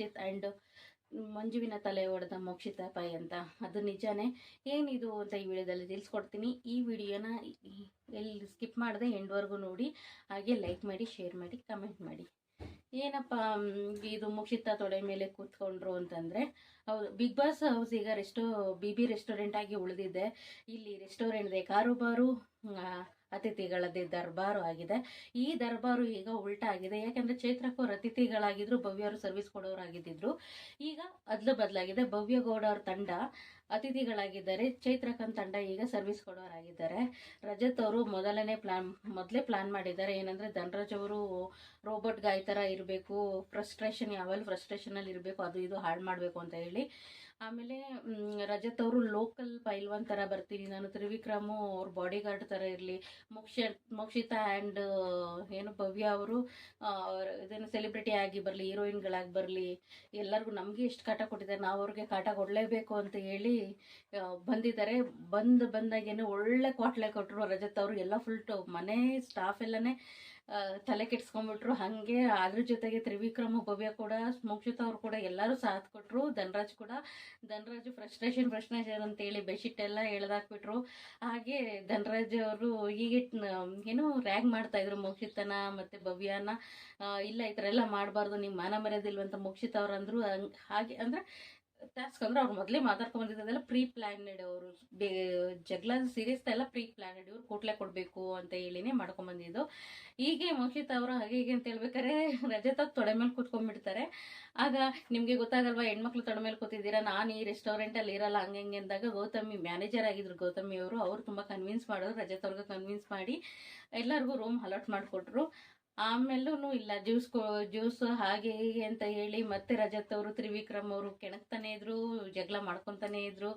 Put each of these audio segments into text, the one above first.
Rachit and ಮಂಜುವಿನ ತಲೆ ಒಡೆದ Mokshitha pi ಅಂತ. ಅದು ನಿಜಾನೇ? ಏನಿದು ಅಂತ ಈ ವಿಡಿಯೋದಲ್ಲಿ ತಿಳಿಸ್ಕೊಡ್ತೀನಿ. ಈ ವಿಡಿಯೋನ ಎಲ್ಲಿ ಸ್ಕಿಪ್ ಮಾಡದೆ ಎಂಡ್ವರೆಗೂ ನೋಡಿ. ಹಾಗೆ ಲೈಕ್ ಮಾಡಿ ಶೇರ್ ಮಾಡಿ ಕಮೆಂಟ್ ಮಾಡಿ. ಏನಪ್ಪ ಇದು ಮುಕ್ಷಿತ ತೊಡೆ ಮೇಲೆ ಕೂತ್ಕೊಂಡ್ರು ಅಂತಂದ್ರೆ, ಹೌದು ಬಿಗ್ ಬಾಸ್ ಹೌಸ್ ಈಗ ರೆಸ್ಟೋ ಬಿ ಬಿ ರೆಸ್ಟೋರೆಂಟ್ ಆಗಿ ಉಳಿದಿದೆ. ಇಲ್ಲಿ ರೆಸ್ಟೋರೆಂಟ್ದೆ ಕಾರುಬಾರು ಅತಿಥಿಗಳದ್ದೇ ದರ್ಬಾರು ಆಗಿದೆ. ಈ ದರ್ಬಾರು ಈಗ ಉಲ್ಟಾ ಆಗಿದೆ. ಯಾಕಂದ್ರೆ ಚೈತ್ರಕ್ಕೂ ಅತಿಥಿಗಳಾಗಿದ್ರು, ಭವ್ಯ ಅವರು ಸರ್ವಿಸ್ ಕೊಡೋರಾಗಿದ್ದಿದ್ರು. ಈಗ ಅದ್ಲು ಬದಲಾಗಿದೆ. ಭವ್ಯಗೌಡ ಅವ್ರ ತಂಡ ಅತಿಥಿಗಳಾಗಿದ್ದಾರೆ. ಚೈತ್ರಕನ್ ತಂಡ ಈಗ ಸರ್ವಿಸ್ ಕೊಡೋರಾಗಿದ್ದಾರೆ. ರಜತ್ ಅವರು ಮೊದಲನೇ ಪ್ಲಾನ್ ಮೊದಲೇ ಪ್ಲಾನ್ ಮಾಡಿದ್ದಾರೆ. ಏನಂದ್ರೆ ಧನರಾಜ್ ಅವರು ರೋಬೋಟ್ ಗಾಯ ಥರ ಇರಬೇಕು. ಫ್ರಸ್ಟ್ರೇಷನ್ ಯಾವಾಗಲೂ ಫ್ರಸ್ಟ್ರೇಷನಲ್ಲಿ ಇರಬೇಕು ಅದು ಇದು ಹಾಳು ಮಾಡಬೇಕು ಅಂತ ಹೇಳಿ. ಆಮೇಲೆ ರಜತ್ ಅವರು ಲೋಕಲ್ ಪೈಲ್ವಾನ್ ಥರ ಬರ್ತೀನಿ. ನಾನು ತ್ರಿವಿಕ್ರಮು ಅವ್ರ ಬಾಡಿ ಗಾರ್ಡ್ ಥರ ಇರಲಿ. ಮೋಕ್ಷ, ಮೋಕ್ಷಿತಾ ಆ್ಯಂಡ್ ಏನು ಭವ್ಯ ಅವರು ಇದನ್ನು ಸೆಲೆಬ್ರಿಟಿ ಆಗಿ ಬರಲಿ ಹೀರೋಯಿನ್ಗಳಾಗಿ ಬರಲಿ. ಎಲ್ಲರಿಗೂ ನಮಗೆ ಎಷ್ಟು ಕಾಟ ಕೊಟ್ಟಿದ್ದಾರೆ. ನಾವು ಅವ್ರಿಗೆ ಕಾಟ ಕೊಡಲೇಬೇಕು ಅಂತ ಹೇಳಿ ಬಂದಿದ್ದಾರೆ. ಬಂದು ಬಂದಾಗೇನೆ ಒಳ್ಳೆ ಕ್ವಾಟ್ಲೆ ಕೊಟ್ಟರು ರಜತ್ ಅವರು. ಎಲ್ಲ ಫುಲ್ ಮನೆ ಸ್ಟಾಫ್ ಎಲ್ಲನೇ ತಲೆ ಕೆಡ್ಸ್ಕೊಂಡ್ಬಿಟ್ರು. ಹಾಗೆ ಅದ್ರ ಜೊತೆಗೆ ತ್ರಿವಿಕ್ರಮ, ಭವ್ಯ ಕೂಡ, ಮೋಕ್ಷಿತ ಅವ್ರು ಕೂಡ ಎಲ್ಲರೂ ಸಾಥ್ ಕೊಟ್ಟರು ಧನರಾಜ್ ಕೂಡ. ಧನರಾಜ್ ಫ್ರಸ್ಟ್ರೇಷನ್ ಫ್ರಸ್ಟ್ರೇಷನ್ ಅಂತೇಳಿ ಬೆಡ್ಶೀಟ್ ಎಲ್ಲ ಎಳ್ದಾಕ್ಬಿಟ್ರು. ಹಾಗೆ ಧನರಾಜ್ ಅವರು ಹೀಗೆ ಏನು ರ್ಯಾಗ್ ಮಾಡ್ತಾ ಇದ್ರು ಮೋಕ್ಷಿತನ ಮತ್ತೆ ಭವ್ಯನ. ಇಲ್ಲ ಈ ಥರ ಎಲ್ಲ ಮಾಡಬಾರ್ದು ನಿಮ್ಮ ಮಾನ ಮರ್ಯಾದಿಲ್ವಂತ ಮೋಕ್ಷಿತ ಅವ್ರು ಅಂದ್ರು. ಹಾಗೆ ಅಂದ್ರೆ ಅಂದ್ರೆ ಅವ್ರು ಮೊದಲೇ ಮಾತಾಡ್ಕೊಂಡು ಬಂದಿದ್ದೆಲ್ಲ ಪ್ರೀ ಪ್ಲಾನ್ಡ್ ಅವರು ಜಗಳ ಸೀರಿಯಸ್ ಎಲ್ಲ ಪ್ರೀ ಪ್ಲಾನ್ಡ್ ಇವ್ರು ಕೂಟ್ಲೆ ಕೊಡಬೇಕು ಅಂತ ಹೇಳಿನೇ ಮಾಡ್ಕೊಂಡ್ ಬಂದಿದ್ದು ಹೀಗೆ ಮೋಕ್ಷಿತ್ ಅವರು ಹಾಗೆ ಹೀಗೆ ಅಂತ ಹೇಳ್ಬೇಕಾರೆ ರಜತ ತೊಡೆ ಮೇಲೆ ಕೂತ್ಕೊಂಡ್ಬಿಡ್ತಾರೆ. ಆಗ ನಿಮಗೆ ಗೊತ್ತಾಗಲ್ವಾ, ಹೆಣ್ಮಕ್ಳು ತೊಡೆ ಮೇಲೆ ಕೂತಿದ್ದೀರಾ? ನಾನು ಈ ರೆಸ್ಟೋರೆಂಟಲ್ಲಿ ಇರಲ್ಲ, ಹಂಗೆ ಹಂಗೆ ಅಂದಾಗ ಗೌತಮಿ ಮ್ಯಾನೇಜರ್ ಆಗಿದ್ರು ಗೌತಮಿ ಅವರು. ಅವ್ರು ತುಂಬ ಕನ್ವಿನ್ಸ್ ಮಾಡೋರು ರಜೆ ತವ್ರಿಗೆ ಕನ್ವಿನ್ಸ್ ಮಾಡಿ ಎಲ್ಲರಿಗೂ ರೂಮ್ ಅಲಾಟ್ ಮಾಡಿಕೊಟ್ರು. ಆಮೇಲೂ ಇಲ್ಲ ಜ್ಯೂಸ್ ಜ್ಯೂಸ್ ಹಾಗೆ ಹೀಗೆ ಅಂತ ಹೇಳಿ ಮತ್ತೆ ರಜತ್ ಅವರು ತ್ರಿವಿಕ್ರಮ್ ಅವರು ಕೆಣಕ್ತಾನೆ ಇದ್ರು, ಜಗಳ ಮಾಡ್ಕೊತಾನೆ ಇದ್ರು.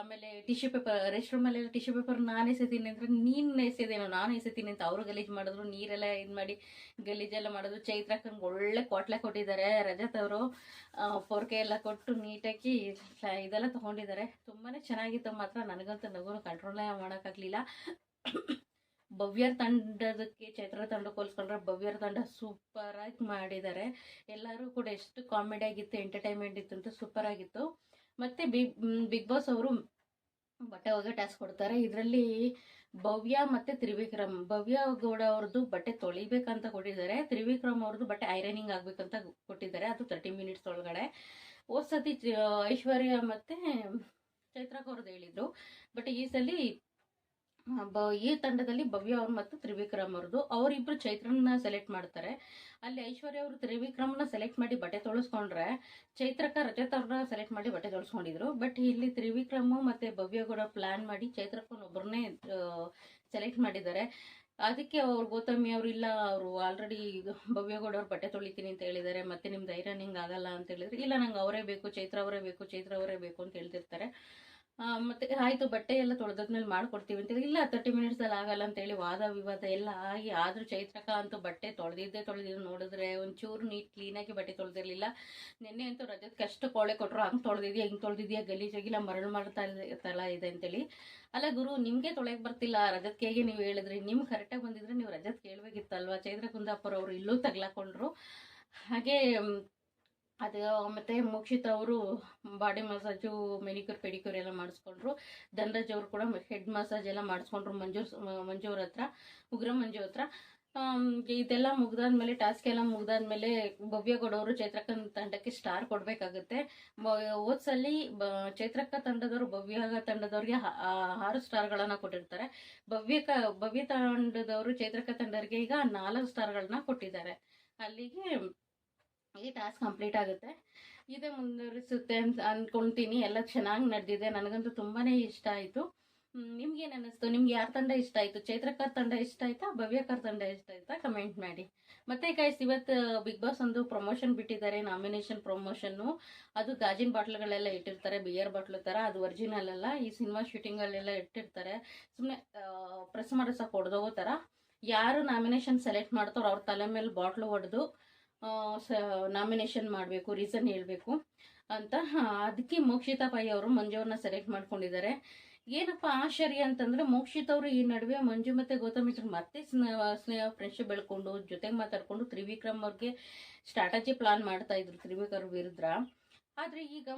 ಆಮೇಲೆ ಟಿಶ್ಯೂ ಪೇಪರ್ ರೆಸ್ಟ್ ರೂಮಲ್ಲೆಲ್ಲ ಟಿಶ್ಯೂ ಪೇಪರ್ ನಾನು ಎಸಿತೀನಿ ಅಂದ್ರೆ ನೀನು ಎಸೆದೇನೋ, ನಾನು ಎಸೆತೀನಿ ಅಂತ ಅವರು ಗಲೀಜು ಮಾಡಿದ್ರು, ನೀರೆಲ್ಲ ಇದು ಮಾಡಿ ಗಲೀಜೆಲ್ಲ ಮಾಡಿದ್ರು. ಚೈತ್ರಕ್ಕಂಗೆ ಒಳ್ಳೆ ಕೋಟ್ಲೆ ಕೊಟ್ಟಿದ್ದಾರೆ ರಜತ್ ಅವರು ಪೊರ್ಕೆ ಎಲ್ಲ ಕೊಟ್ಟು ನೀಟಾಗಿ ಇದೆಲ್ಲ ತಗೊಂಡಿದ್ದಾರೆ. ತುಂಬಾನೇ ಚೆನ್ನಾಗಿತ್ತು ಮಾತ್ರ. ನನಗಂತೂ ನಗುನು ಕಂಟ್ರೋಲೇ ಮಾಡೋಕ್ಕಾಗಲಿಲ್ಲ. ಭವ್ಯರ ತಂಡದಕ್ಕೆ ಚೈತ್ರ ತಂಡಕ್ಕೆ ಹೋಲಿಸ್ಕೊಂಡ್ರೆ ಭವ್ಯರ ತಂಡ ಸೂಪರ್ ಆಗಿ ಮಾಡಿದ್ದಾರೆ ಎಲ್ಲರೂ ಕೂಡ ಎಷ್ಟು ಕಾಮಿಡಿ ಆಗಿತ್ತು ಎಂಟರ್ಟೈನ್ಮೆಂಟ್ ಇತ್ತು ಅಂತ ಸೂಪರ್ ಆಗಿತ್ತು. ಮತ್ತೆ ಬಿಗ್ ಬಿಗ್ ಬಾಸ್ ಅವರು ಬಟ್ಟೆ ಒಗೆ ಟಾಸ್ಕ್ ಕೊಡ್ತಾರೆ. ಇದರಲ್ಲಿ ಭವ್ಯ ಮತ್ತೆ ತ್ರಿವಿಕ್ರಮ್, ಭವ್ಯ ಗೌಡ ಅವ್ರದ್ದು ಬಟ್ಟೆ ತೊಳಿಬೇಕಂತ ಕೊಟ್ಟಿದ್ದಾರೆ. ತ್ರಿವಿಕ್ರಮ್ ಅವ್ರದ್ದು ಬಟ್ಟೆ ಐರನಿಂಗ್ ಆಗ್ಬೇಕಂತ ಕೊಟ್ಟಿದ್ದಾರೆ. ಅದು ತರ್ಟಿ ಮಿನಿಟ್ಸ್ ಒಳಗಡೆ. ಹೋದ್ ಸತಿ ಐಶ್ವರ್ಯ ಮತ್ತೆ ಚೈತ್ರಕ್ ಅವ್ರದ್ದು ಹೇಳಿದ್ರು. ಬಟ್ ಈ ಸಲ ಬ- ಈ ತಂಡದಲ್ಲಿ ಭವ್ಯ ಅವ್ರು ಮತ್ತು ತ್ರಿವಿಕ್ರಮ್ ಅವ್ರದ್ದು. ಅವರಿಬ್ರು ಚೈತ್ರನ್ನ ಸೆಲೆಕ್ಟ್ ಮಾಡ್ತಾರೆ. ಅಲ್ಲಿ ಐಶ್ವರ್ಯ ಅವರು ತ್ರಿವಿಕ್ರಮ್ನ ಸೆಲೆಕ್ಟ್ ಮಾಡಿ ಬಟ್ಟೆ ತೊಳಸ್ಕೊಂಡ್ರೆ ಚೈತ್ರಕ ರಜತ್ ಅವ್ರನ್ನ ಸೆಲೆಕ್ಟ್ ಮಾಡಿ ಬಟ್ಟೆ ತೊಳಸ್ಕೊಂಡಿದ್ರು. ಬಟ್ ಇಲ್ಲಿ ತ್ರಿವಿಕ್ರಮ್ ಮತ್ತೆ ಭವ್ಯ ಕೂಡ ಪ್ಲಾನ್ ಮಾಡಿ ಚೈತ್ರಕ್ಕನೊಬ್ಬರನ್ನೇ ಸೆಲೆಕ್ಟ್ ಮಾಡಿದ್ದಾರೆ. ಅದಕ್ಕೆ ಅವ್ರು ಗೌತಮಿ ಅವ್ರು ಇಲ್ಲ, ಅವರು ಆಲ್ರೆಡಿ ಭವ್ಯಗೌಡ ಅವ್ರು ಬಟ್ಟೆ ತೊಳಿತೀನಿ ಅಂತ ಹೇಳಿದ್ದಾರೆ. ಮತ್ತೆ ಧೈರ್ಯ ನಿಂಗೆ ಆಗಲ್ಲ ಅಂತ ಹೇಳಿದ್ರೆ. ಇಲ್ಲ, ನಂಗೆ ಅವರೇ ಬೇಕು, ಚೈತ್ರ ಅವರೇ ಬೇಕು, ಚೈತ್ರ ಅವರೇ ಬೇಕು ಅಂತ ಹೇಳ್ತಿರ್ತಾರೆ. ಮತ್ತೆ ಆಯ್ತು, ಬಟ್ಟೆ ಎಲ್ಲ ತೊಳೆದಾದ್ಮೇಲೆ ಮಾಡ್ಕೊಡ್ತೀವಿ ಅಂತ ಇಲ್ಲ ತರ್ಟಿ ಮಿನಿಟ್ಸ್ ಅಲ್ಲಿ ಆಗಲ್ಲ ಅಂತ ಹೇಳಿ ವಾದ ವಿವಾದ ಎಲ್ಲ ಆಗಿ, ಆದ್ರೂ ಚೈತ್ರಕ ಅಂತೂ ಬಟ್ಟೆ ತೊಳೆದಿದ್ದೆ ತೊಳೆದಿದ್ದು ನೋಡಿದ್ರೆ ಒಂಚೂರು ನೀಟ್ ಕ್ಲೀನಾಗಿ ಬಟ್ಟೆ ತೊಳೆದಿರ್ಲಿಲ್ಲ. ನಿನ್ನೆ ಅಂತೂ ರಜದ ಅಷ್ಟು ಕೋಳೆ ಕೊಟ್ರು, ಹಂಗೆ ತೊಳೆದಿದ್ಯಾ, ಹಿಂಗೆ ತೊಳೆದಿದ್ಯಾ ಗಲೀಜಾಗಿಲ್ಲ ಮರಳು ಮಾಡ್ತಾ ತಲ ಇದೆ ಅಂತೇಳಿ ಅಲ್ಲ ಗುರು, ನಿಮಗೆ ತೊಳೆಯಕ್ ಬರ್ತಿಲ್ಲ. ರಜತ್ ಹೇಗೆ ನೀವು ಹೇಳಿದ್ರಿ. ನಿಮ್ಗೆ ಕರೆಕ್ಟಾಗಿ ಬಂದಿದ್ರೆ ನೀವು ರಜತ್ ಕೇಳ್ಬೇಕಿತ್ತಲ್ವಾ? ಚೈತ್ರ ಕುಂದಾಪುರ ಅವರು ಇಲ್ಲೂ ತಗ್ಲಾಕೊಂಡ್ರು. ಹಾಗೆ ಅದು, ಮತ್ತೆ ಮೋಕ್ಷಿತ್ ಅವರು ಬಾಡಿ ಮಸಾಜು ಮೆನಿಕ್ಯೂರ್ ಪೆಡಿಕ್ಯೂರ್ ಎಲ್ಲ ಮಾಡಿಸ್ಕೊಂಡ್ರು. ಧನರಾಜ್ ಅವರು ಕೂಡ ಹೆಡ್ ಮಸಾಜ್ ಎಲ್ಲ ಮಾಡಿಸ್ಕೊಂಡ್ರು ಮಂಜು ಮಂಜು ಅವ್ರ ಹತ್ರ, ಉಗ್ರ ಮಂಜು ಹತ್ರ. ಇದೆಲ್ಲ ಮುಗ್ದಾದ್ಮೇಲೆ ಟಾಸ್ಕ್ ಎಲ್ಲ ಮುಗ್ದಾದ್ಮೇಲೆ ಭವ್ಯಗೌಡ ಅವರು ಚೈತ್ರಕ್ಕ ತಂಡಕ್ಕೆ ಸ್ಟಾರ್ ಕೊಡಬೇಕಾಗುತ್ತೆ. ಓದ್ಸಲಿ ಚೈತ್ರಕ್ಕ ತಂಡದವರು ಭವ್ಯ ತಂಡದವ್ರಿಗೆ ಆರು ಸ್ಟಾರ್ಗಳನ್ನ ಕೊಟ್ಟಿರ್ತಾರೆ. ಭವ್ಯಕ, ಭವ್ಯ ತಂಡದವರು ಚೈತ್ರಕ್ಕ ತಂಡರಿಗೆ ಈಗ ನಾಲ್ಕು ಸ್ಟಾರ್ಗಳನ್ನ ಕೊಟ್ಟಿದ್ದಾರೆ. ಅಲ್ಲಿಗೆ ಈ ಟಾಸ್ಕ್ ಕಂಪ್ಲೀಟ್ ಆಗುತ್ತೆ. ಇದೇ ಮುಂದುವರಿಸುತ್ತೆ ಅಂತ ಅನ್ಕೊಂತೀನಿ. ಎಲ್ಲ ಚೆನ್ನಾಗಿ ನಡೆದಿದೆ. ನನಗಂತೂ ತುಂಬಾ ಇಷ್ಟ ಆಯಿತು. ನಿಮ್ಗೇನು ಅನ್ನಿಸ್ತು ನಿಮ್ಗೆ ಯಾರ ತಂಡ ಇಷ್ಟ ಆಯಿತು? ಚೈತ್ರಕರ್ ತಂಡ ಇಷ್ಟ ಆಯ್ತಾ? ಭವ್ಯಕರ್ ತಂಡ ಇಷ್ಟ ಆಯ್ತಾ? ಕಮೆಂಟ್ ಮಾಡಿ. ಮತ್ತೆ ಗೈಸ್ ಇವತ್ತು ಬಿಗ್ ಬಾಸ್ ಒಂದು ಪ್ರಮೋಷನ್ ಬಿಟ್ಟಿದ್ದಾರೆ. ನಾಮಿನೇಷನ್ ಪ್ರಮೋಷನ್ನು ಅದು ಗಾಜಿನ ಬಾಟ್ಲ್ಗಳೆಲ್ಲ ಇಟ್ಟಿರ್ತಾರೆ. ಬಿಯರ್ ಬಾಟ್ಲು ಥರ ಅದು ಒರಿಜಿನಲ್ ಅಲ್ಲ. ಈ ಸಿನಿಮಾ ಶೂಟಿಂಗಲ್ಲೆಲ್ಲ ಇಟ್ಟಿರ್ತಾರೆ. ಸುಮ್ಮನೆ ಪ್ರೆಸ್ ಮಾಡಿಸೋಕೆ ಹೊಡೆದೋಗೋ ಥರ ಯಾರು ನಾಮಿನೇಷನ್ ಸೆಲೆಕ್ಟ್ ಮಾಡ್ತಾರೋ ಅವ್ರ ತಲೆ ಮೇಲೆ ಬಾಟ್ಲು ಹೊಡೆದು ನಾಮಿನೇಷನ್ ಮಾಡಬೇಕು ರೀಸನ್ ಹೇಳಬೇಕು ಅಂತ. ಅದಕ್ಕೆ ಮೋಕ್ಷಿತಾ ಪೈ ಅವರು ಮಂಜುವನ್ನ ಸೆಲೆಕ್ಟ್ ಮಾಡ್ಕೊಂಡಿದ್ದಾರೆ. ಏನಪ್ಪ ಆಶ್ಚರ್ಯ ಅಂತಂದ್ರೆ ಮೋಕ್ಷಿತ್ ಅವರು ಈ ನಡುವೆ ಮಂಜು ಮತ್ತೆ ಗೌತಮ್ ಇದ್ರು ಮತ್ತೆ ಸ್ನೇಹ ಸ್ನೇಹ ಫ್ರೆಂಡ್ಶಿಪ್ ಬೆಳ್ಕೊಂಡು ಜೊತೆಗೆ ಮಾತಾಡ್ಕೊಂಡು ತ್ರಿವಿಕ್ರಮ್ ಅವ್ರಿಗೆ ಸ್ಟ್ರಾಟಜಿ ಪ್ಲಾನ್ ಮಾಡ್ತಾ ಇದ್ರು. ತ್ರಿವಿಕ್ರಮ್ ವಿರುದ್ಧ. ಆದ್ರೆ ಈಗ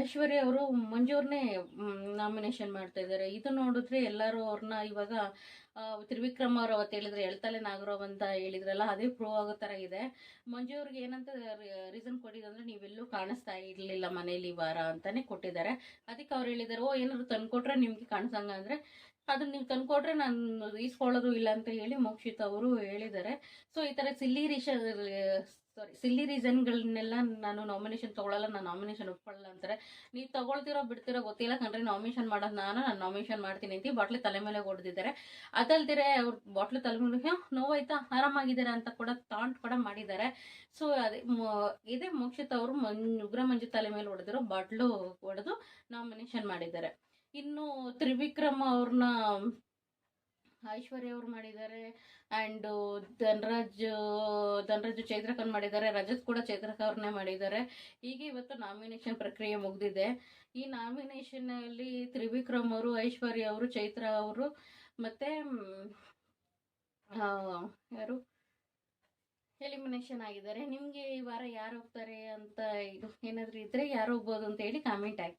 ಐಶ್ವರ್ಯ ಅವರು ಮಂಜು ನಾಮಿನೇಷನ್ ಮಾಡ್ತಾ ಇದ್ದಾರೆ. ಇದು ನೋಡಿದ್ರೆ ಎಲ್ಲರೂ ಅವ್ರನ್ನ ಇವಾಗ ತ್ರಿವಿಕ್ರಮ್ ಅವ್ರು ಅವತ್ತು ಹೇಳಿದ್ರೆ ಎಳ್ತಲೆ ನಾಗರಾವ್ ಅಂತ ಹೇಳಿದ್ರಲ್ಲ, ಅದೇ ಪ್ರೂವ್ ಆಗೋ ತರ ಇದೆ. ಮಂಜು ಅವ್ರಿಗೆ ಏನಂತ ರೀಸನ್ ಕೊಟ್ಟಿದಂದ್ರೆ ನೀವೆಲ್ಲೂ ಕಾಣಿಸ್ತಾ ಇರ್ಲಿಲ್ಲ ಮನೇಲಿ ವಾರ ಅಂತಾನೆ ಕೊಟ್ಟಿದ್ದಾರೆ. ಅದಕ್ಕೆ ಅವ್ರು ಹೇಳಿದಾರೆ ಓ, ಏನಾದ್ರು ತಂದ್ಕೊಟ್ರೆ ನಿಮ್ಗೆ ಕಾಣಿಸಂಗ ಅಂದ್ರೆ ಅದನ್ನ ನೀವು ತಂದ್ಕೊಟ್ರೆ ನಾನು ಇಸ್ಕೊಳ್ಳೋದು ಇಲ್ಲ ಅಂತ ಹೇಳಿ ಮೋಕ್ಷಿತ್ ಅವರು ಹೇಳಿದ್ದಾರೆ. ಸೊ ಈ ತರ ಸಿಲ್ಲಿ ರೀಸನ್ ಸಾರಿ ಸಿಲ್ಲಿ ರೀಸನ್ಗಳನ್ನೆಲ್ಲ ನಾನು ನಾಮಿನೇಷನ್ ತಗೊಳ್ಳಲ್ಲ ನಾನು ನಾಮಿನೇಷನ್ ಒಪ್ಕೊಳ್ಳಲ್ಲ ಅಂತಾರೆ. ನೀವು ತಗೊಳ್ತಿರೋ ಬಿಡ್ತಿರೋ ಗೊತ್ತಿಲ್ಲ ಕಣ್ರಿ ನಾಮಿನೇಷನ್ ಮಾಡೋದು ನಾನು ನಾನು ನಾಮಿನೇಷನ್ ಮಾಡ್ತೀನಿ ಅಂತ ಬಾಟ್ಲಿ ತಲೆ ಮೇಲೆ ಹೊಡೆದಿದ್ದಾರೆ ಅದಲ್ದಿರೆ ಅವ್ರ ಬಾಟ್ಲು ತಲೆ ಮೇಲೆ "ಹ್ಯಾ, ನೋವಾಯ್ತಾ ಆರಾಮಾಗಿದ್ದಾರೆ ಅಂತ ಕೂಡ ತಾಂಟ್ ಕೂಡ ಮಾಡಿದ್ದಾರೆ. ಸೊ ಅದೇ ಇದೇ ಮೋಕ್ಷಿತ್ ಅವರು ಮನ್ ಉಗ್ರ ಮಂಜು ತಲೆ ಮೇಲೆ ಹೊಡೆದಿರೋ ಬಾಟ್ಲು ಹೊಡೆದು ನಾಮಿನೇಷನ್ ಮಾಡಿದ್ದಾರೆ. ಇನ್ನು ತ್ರಿವಿಕ್ರಮ್ ಅವ್ರನ್ನ ಐಶ್ವರ್ಯ ಅವ್ರು ಮಾಡಿದ್ದಾರೆ ಆ್ಯಂಡ್ ಧನ್ರಾಜ್ ಧನ್ರಾಜ್ ಚೈತ್ರಕನ್ ಮಾಡಿದ್ದಾರೆ, ರಜತ್ ಕೂಡ ಚೈತ್ರಕ ಅವ್ರನ್ನೇ ಮಾಡಿದ್ದಾರೆ. ಹೀಗೆ ಇವತ್ತು ನಾಮಿನೇಷನ್ ಪ್ರಕ್ರಿಯೆ ಮುಗಿದಿದೆ. ಈ ನಾಮಿನೇಷನ್ ಅಲ್ಲಿ ತ್ರಿವಿಕ್ರಮ್ ಅವರು, ಐಶ್ವರ್ಯ ಅವರು, ಚೈತ್ರ ಅವರು ಮತ್ತೆ ಯಾರು? ಎಲಿಮಿನೇಷನ್ ಆಗಿದ್ದಾರೆ. ನಿಮಗೆ ಈ ವಾರ ಯಾರು ಹೋಗ್ತಾರೆ ಅಂತ ಏನಾದರೂ ಇದ್ರೆ ಯಾರು ಹೋಗ್ಬೋದು ಅಂತ ಹೇಳಿ ಕಾಮೆಂಟ್ ಹಾಕಿ.